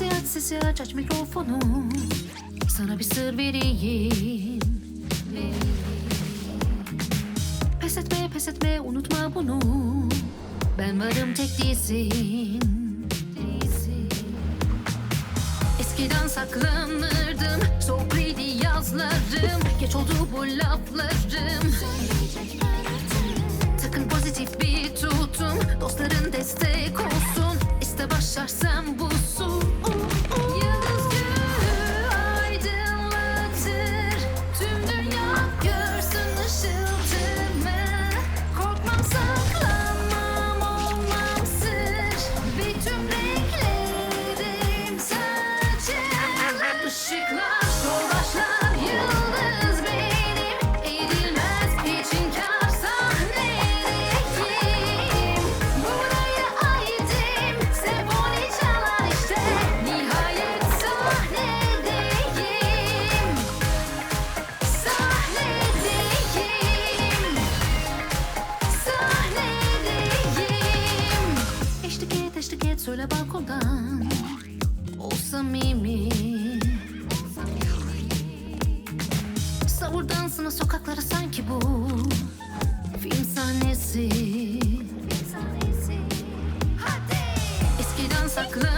Sesi aç aç mikrofonu. Sana bir sır vereyim. Pes etme pes etme unutma bunu. Ben varım tek değilsin. Eskiden saklanırdım Soğuklıydı yazlarım. Geç oldu bu laflarım. Takın pozitif bir tutum Dostların destek olsun. İste başarsan busun Işıklar dolaşlar yıldız benim. Eğrilmez hiç inkar sahnedeyim Buraya aitim Senfoni çalar işte. Nihayet sahnedeyim. Sahnedeyim. Sahnedeyim. Eşlik et eşlik et söyle balkondan O samimi Savurdansına sokaklara sanki bu Film sahnesi. Eskiden saklanırdım